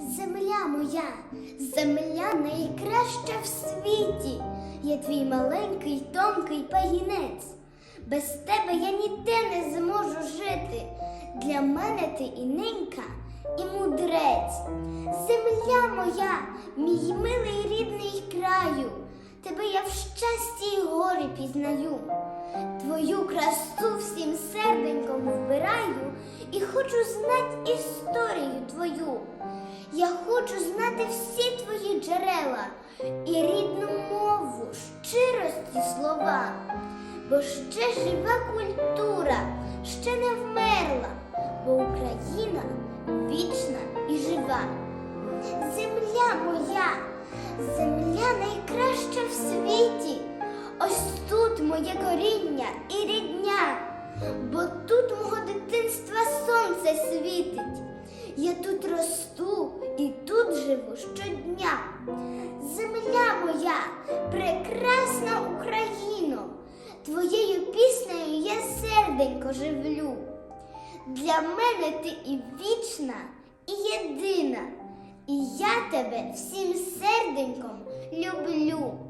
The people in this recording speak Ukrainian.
Земля моя, земля найкраща в світі. Я твій маленький тонкий пагінець. Без тебе я ніде не зможу жити. Для мене ти і ненька, і мудрець. Земля моя, мій милий рідний краю. Тебе я в щасті й горі пізнаю. Твою красу всім серденьком вбираю і хочу знати історію твою. Я хочу знати всі твої джерела і рідну мову, щирості слова. Бо ще жива культура, ще не вмерла, бо Україна вічна і жива. Земля моя, земля найкраща в світі. Ось тут моє коріння і рідня, бо тут мого тут росту і тут живу щодня. Земля моя, прекрасна Україно, твоєю піснею я серденько живлю. Для мене ти і вічна, і єдина, і я тебе всім серденьком люблю.